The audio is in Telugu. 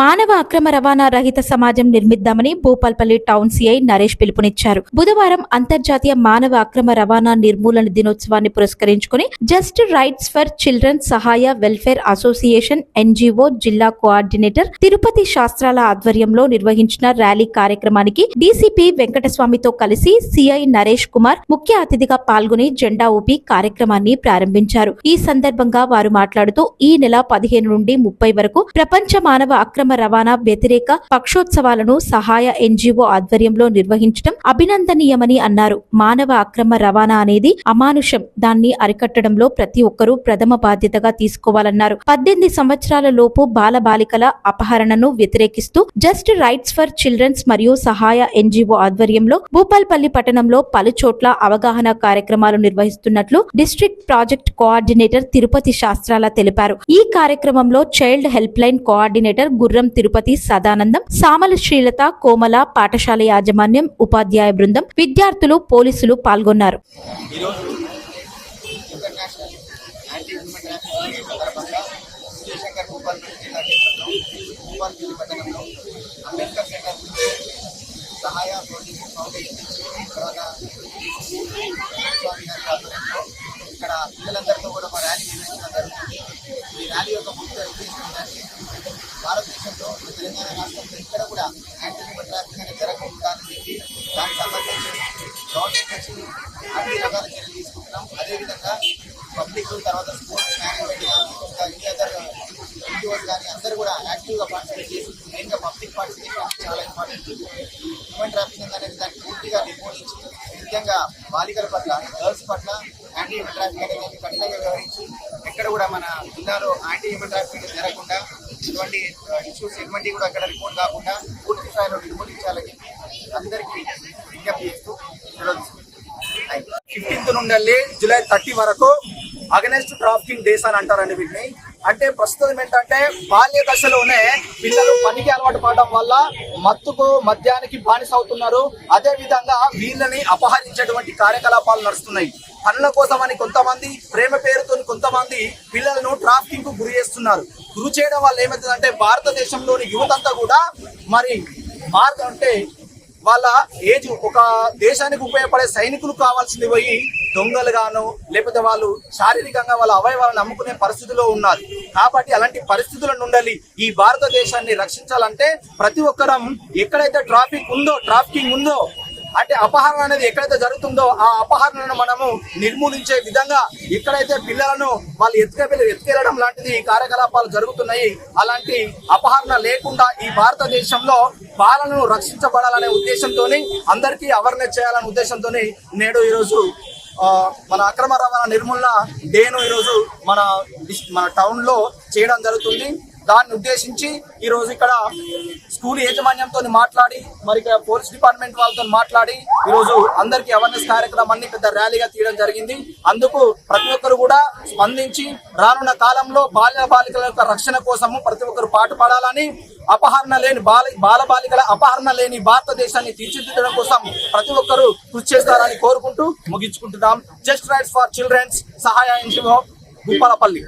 మానవ అక్రమ రవాణా రహిత సమాజం నిర్మిద్దామని భూపాల్పల్లి టౌన్ సిఐ నరేష్ పిలుపునిచ్చారు. బుధవారం అంతర్జాతీయ మానవ అక్రమ రవాణా నిర్మూలన దినోత్సవాన్ని పురస్కరించుకుని Just Rights for Children Sahaya Welfare Association NGO జిల్లా కోఆర్డినేటర్ తిరుపతి శాస్త్రాల ఆధ్వర్యంలో నిర్వహించిన ర్యాలీ కార్యక్రమానికి డీసీపీ వెంకటస్వామితో కలిసి సిఐ నరేష్ కుమార్ ముఖ్య అతిథిగా పాల్గొని జెండా ఊపి కార్యక్రమాన్ని ప్రారంభించారు. ఈ సందర్భంగా వారు మాట్లాడుతూ ఈ నెల పదిహేను నుండి ముప్పై వరకు ప్రపంచ మానవ అక్రమ రవాణా వ్యతిరేక పక్షోత్సవాలను సహాయ ఎన్జిఓ ఆధ్వర్యంలో నిర్వహించడం అభినందనీయమని అన్నారు. మానవ అక్రమ రవాణా అనేది అమానుషం. దాన్ని అరికట్టడంలో ప్రతి ఒక్కరూ ప్రథమ బాధ్యతగా తీసుకోవాలన్నారు. పద్దెనిమిది సంవత్సరాల లోపు బాల బాలికల అపహరణను వ్యతిరేకిస్తూ జస్ట్ రైట్స్ ఫర్ చిల్డ్రన్స్ మరియు సహాయ ఎన్జిఓ ఆధ్వర్యంలో భూపాల్పల్లి పట్టణంలో పలు చోట్ల అవగాహన కార్యక్రమాలు నిర్వహిస్తున్నట్లు డిస్ట్రిక్ట్ ప్రాజెక్ట్ కోఆర్డినేటర్ తిరుపతి శాస్త్రాల తెలిపారు. ఈ కార్యక్రమంలో చైల్డ్ హెల్ప్ లైన్ కోఆర్డినేటర్ గుర్ర తిరుపతి సదానందం సామల శ్రీలత కోమల పాఠశాల యాజమాన్యం ఉపాధ్యాయ బృందం విద్యార్థులు పోలీసులు పాల్గొన్నారు. ఈరోజు ఫౌండేషన్ గవర్నమెంట్ అన్ని రకాల చర్యలు తీసుకుంటున్నాం అదేవిధంగా పబ్లిక్ తర్వాత స్పోర్ట్స్ మేనేజ్మెంట్ కానీ ఇంకా ఎన్జిఓస్ కానీ అందరూ కూడా యాక్టివ్గా పార్టిసిపేట్ చేసి మెయిన్గా పబ్లిక్ పార్టిసిపేషన్ చాలా ఇంపార్టెంట్ హ్యూమన్ ట్రాఫికింగ్ అనేది దాన్ని పూర్తిగా నిర్మూలించి ముఖ్యంగా బాలికల పట్ల గర్ల్స్ పట్ల యాంటీ హ్యూమన్ ట్రాఫిక్ అనేది కఠినంగా వ్యవహరించి ఎక్కడ కూడా మన జిల్లాలో యాంటీ హ్యూమన్ ట్రాఫిక్ జరగకుండా ఇటువంటి ఇష్యూస్ ఎటువంటి కూడా అక్కడ రిపోర్ట్ కాకుండా పూర్తి స్థాయిలో నిర్మూలించాలని అందరికీ విజ్ఞప్తి చేస్తూ ఫిఫ్టీన్త్ నుండి వెళ్ళి జూలై థర్టీ వరకు అగనెస్ట్ ట్రాఫికింగ్ డేస్ అని అంటారండి వీటిని. అంటే ప్రస్తుతం ఏంటంటే బాల్య దశలోనే పిల్లలు పనికి అలవాటు పడడం వల్ల మత్తుకు మద్యానికి బానిస అవుతున్నారు. అదే విధంగా వీళ్ళని అపహరించేటువంటి కార్యకలాపాలు నడుస్తున్నాయి. పనుల కోసమని కొంతమంది ప్రేమ పేరుతో కొంతమంది పిల్లలను ట్రాఫికింగ్కు గురి చేస్తున్నారు. గురి చేయడం వల్ల ఏమవుతుందంటే భారతదేశంలోని యువతంతా కూడా మరి భారత అంటే వాళ్ళ ఏజ్ ఒక దేశానికి ఉపయోగపడే సైనికులు కావాల్సింది పోయి దొంగలుగాను లేకపోతే వాళ్ళు శారీరకంగా వాళ్ళ అవయవాలను నమ్ముకునే పరిస్థితిలో ఉన్నారు. కాబట్టి అలాంటి పరిస్థితుల నుండి ఈ భారతదేశాన్ని రక్షించాలంటే ప్రతి ఒక్కరం ఎక్కడైతే ట్రాఫిక్ ఉందో ట్రాఫికింగ్ ఉందో అంటే అపహరణ అనేది ఎక్కడైతే జరుగుతుందో ఆ అపహరణను మనము నిర్మూలించే విధంగా ఎక్కడైతే పిల్లలను వాళ్ళు ఎత్తుకెళ్ళి ఎత్తుకెళ్ళడం లాంటిది కార్యకలాపాలు జరుగుతున్నాయి. అలాంటి అపహరణ లేకుండా ఈ భారతదేశంలో బాలను రక్షించబడాలనే ఉద్దేశంతో అందరికీ అవేర్నెస్ చేయాలనే ఉద్దేశంతో నేడు ఈరోజు మన అక్రమ రవాణా నిర్మూలన డేను ఈరోజు మన మన టౌన్లో చేయడం జరుగుతుంది. దాన్ని ఉద్దేశించి ఈరోజు ఇక్కడ స్కూల్ యాజమాన్యంతో మాట్లాడి మరి పోలీస్ డిపార్ట్మెంట్ వాళ్ళతో మాట్లాడి ఈ రోజు అందరికీ అవేర్నెస్ కార్యక్రమాన్ని పెద్ద ర్యాలీగా తీయడం జరిగింది. అందుకు ప్రతి ఒక్కరు కూడా స్పందించి రానున్న కాలంలో బాల్య బాలికల యొక్క రక్షణ కోసము ప్రతి ఒక్కరు పాటుపడాలని అపహరణ లేని బాల బాల బాలికల అపహరణ లేని భారతదేశాన్ని తీర్చిదిద్దడం కోసం ప్రతి ఒక్కరు కృషి చేస్తారని కోరుకుంటూ ముగించుకుంటున్నాం. Just Rights for Childrens Sahaya NGO Bhupalpalli.